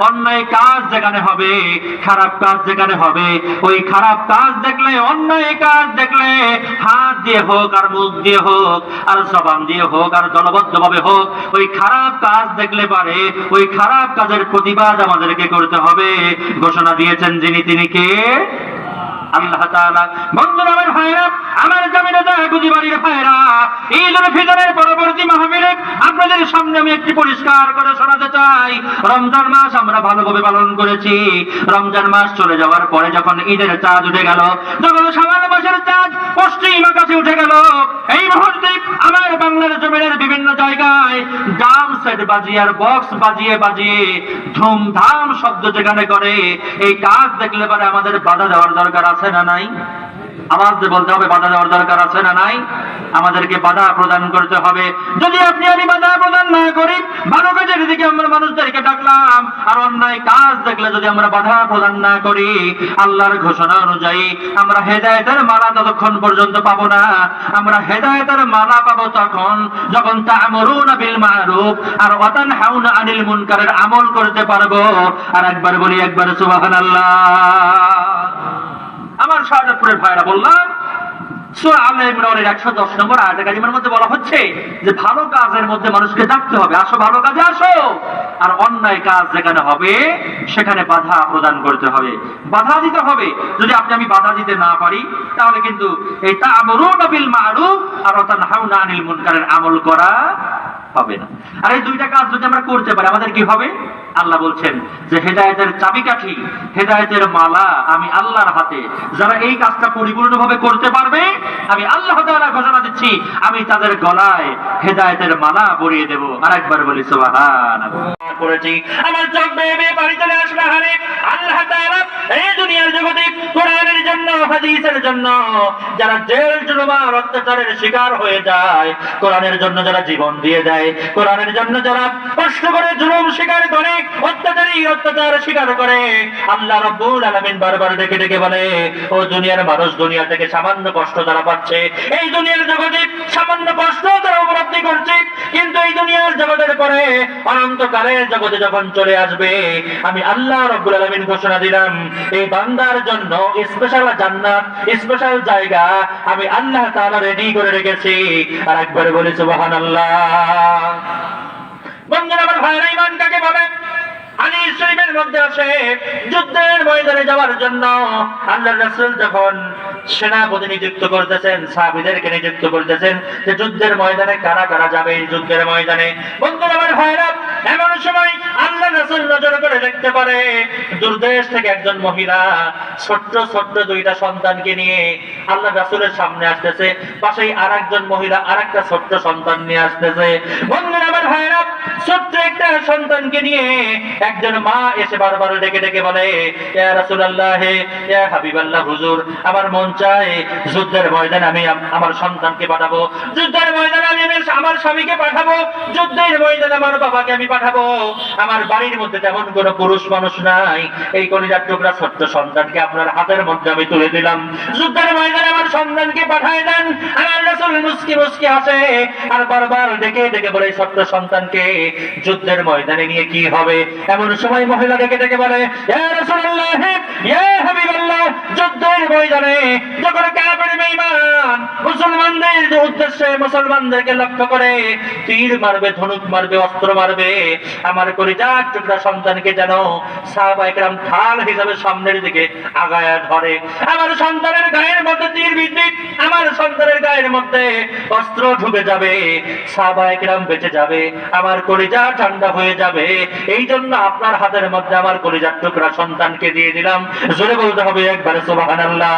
অন্যায় কাজ যেখানে হবে খারাপ কাজ যেখানে হবে ওই খারাপ কাজ দেখলে অন্যায় কাজ দেখলে হাত দিয়ে হোক আর মুখ দিয়ে হোক আর জবান দিয়ে হোক আর ভাবে হোক ওই খারাপ কাজ দেখলে পারে ওই খারাপ কাজের প্রতিবাদ আমাদেরকে করতে হবে ঘোষণা দিয়েছেন যিনি তিনি কে আল্লাহ বন্ধুরা আমার আমার জমিনে বাড়ির বিভিন্ন জায়গায় ড্রাম সেট বাজিয়ে আর বক্স বাজিয়ে বাজিয়ে ধুমধাম শব্দ যেখানে করে, এই কাজ দেখলে পরে আমাদের বাধা দেওয়ার দরকার আছে না নাই? আওয়াজ দিয়ে বলতে হবে, বাধা দেওয়ার দরকার আছে না নাই? আমাদেরকে বাধা প্রদান করতে হবে। যদি আপনি আমি বাধা প্রদান না করি ভালো কাজের দিকে আমরা মানুষদেরকে ডাকলাম, আর অন্যায় কাজ দেখলে যদি আমরা বাধা প্রদান না করি, আল্লাহর ঘোষণা অনুযায়ী আমরা হেদায়েতের মালা ততক্ষণ পর্যন্ত পাবো না। আমরা হেদায়েতের মালা পাবো তখন যখন তা'মুরুনা বিল মা'রুফ আর ওয়াতান হাউনা আনিল মুনকারের আমল করতে পারব। আর একবার বলি, একবার সুবহানাল্লাহ। শাহজাদপুরের ভাইরা বললাম ইমরানের 110 নম্বর আয়াতে মধ্যে বলা হচ্ছে যে ভালো কাজের মধ্যে মানুষকে ডাকতে হবে। আসো ভালো কাজে আসো। আর অন্যায় কাজ যেখানে হবে, সেখানে বাধা প্রদান করতে হবে। বাধা দিতে হবে। যদি আপনি আমি বাধা দিতে না পারি, তাহলে কিন্তু এই তা'মুরুনা বিল আনিল মুনকারের আমল করা হবে না। আর এই দুইটা কাজ যদি আমরা করতে পারি, আমাদের কি হবে? আল্লাহ বলছেন যে, হেদায়তের চাবিকাঠি, হেদায়তের মালা আমি আল্লাহর হাতে। যারা এই কাজটা পরিপূর্ণ ভাবে করতে পারবে, আমি আল্লাহ তাআলা ঘোষণা দিচ্ছি, আমি তাদের গলায় হেদায়তের মালা পরিয়ে দেবো। আরেকবার বলি, সুবহানাল্লাহ। করেছি। আমার আসবে হারে আল্লাহ তাআলা এই দুনিয়ার জগতে কোরআনের জন্য হাদিসের জন্য যারা জেল জুলুমার অত্যাচারের শিকার হয়ে যায়, কোরআনের জন্য যারা জীবন দিয়ে দেয়, কোরআনের জন্য যারা কষ্ট করে, জুলুম স্বীকার করে, অত্যাচারী অত্যাচার স্বীকার করে, আল্লাহ রব্বুল আলামিন বারবার ডেকে ডেকে বলে, ও দুনিয়ার মানুষ, দুনিয়া থেকে সামান্য কষ্ট তারা পাচ্ছে, এই দুনিয়ার জগতে সামান্য কষ্ট তারা উপলব্ধি করছে কিন্তু এই দুনিয়ার জগতের পরে অনন্তকালের জগতে যখন চলে আসবে, আমি আল্লাহ রব্বুল আলমিন ঘোষণা দিলাম, এই বান্দার জন্য স্পেশাল জান্নাত স্পেশাল জায়গা আমি আল্লাহ তাআলা রেডি করে রেখেছি। আর একবারে মহান সুবহানাল্লাহ বন্ধুরা আমার ভাইরা ইমান কাকে বলে হাদিস শরীফের মধ্যে আছে যুদ্ধের ময়দানে যাওয়ার জন্য। আল্লাহ রাসূল যখন সেনাপতি নিযুক্ত করতেছেন, সাহাবীদেরকে নিযুক্ত করতেছেন, যে যুদ্ধের ময়দানে কারা কারা যাবে যুদ্ধের ময়দানে, বন্ধুরা আমার ভাইরা এমন সময় আল্লাহ রাসূল নজর করে দেখতে পারে, দূরদেশ থেকে একজন মহিলা ছোট্ট ছোট্ট দুইটা সন্তানকে নিয়ে আল্লাহ রাসূলের সামনে আসতেছে। পাশেই আরেকজন মহিলা আরেকটা ছোট্ট সন্তান নিয়ে আসতেছে। বন্ধুরা আমার ভাইরা আমার মন চায় যুদ্ধের ময়দানে আমি আমার সন্তানকে পাঠাবো। যুদ্ধের ময়দানে আমি আমার- স্বামীকে পাঠাবো। যুদ্ধের ময়দানে আমার বাবাকে আমি পাঠাবো। আমার বাড়ির মধ্যে তেমন কোনো পুরুষ মানুষ নাই। এই কলিজার টুকরা ছোট্ট সন্তানকে আপনার হাতের মধ্যে আমি তুলে দিলাম। যুদ্ধের ময়দানে আমার সন্তানকে পাঠায় দেন। আমার রাসূল মুস্কি মুস্কি হাসে। আর বারবার ডেকে ডেকে বলে ছোট্ট সন্তানকে যুদ্ধের ময়দানে নিয়ে কি হবে? এমন সময় মহিলা ডেকে ডেকে বলে যুদ্ধের ময়দানে যখন কাফের মুসলমানদের যে উদ্দেশ্যে মুসলমানদেরকে লক্ষ্য করে, তীর মারবে, ধনুক মারবে, অস্ত্র মারবে, আমার কলিজার টুকরা সন্তানকে যেন হিসাবে সামনের দিকে আগায়া ধরে। আমার সন্তানের গায়ের মধ্যে তীর বিদ্যুৎ, আমার সন্তানের গায়ের মধ্যে অস্ত্র ঢুকে যাবে সাহাবা বেঁচে যাবে, আমার কলিজা ঠান্ডা হয়ে যাবে। এই জন্য আপনার হাতের মধ্যে আমার কলিজার টুকরা সন্তানকে দিয়ে দিলাম। জোরে বলতে হবে একবারে, সুবহানাল্লাহ।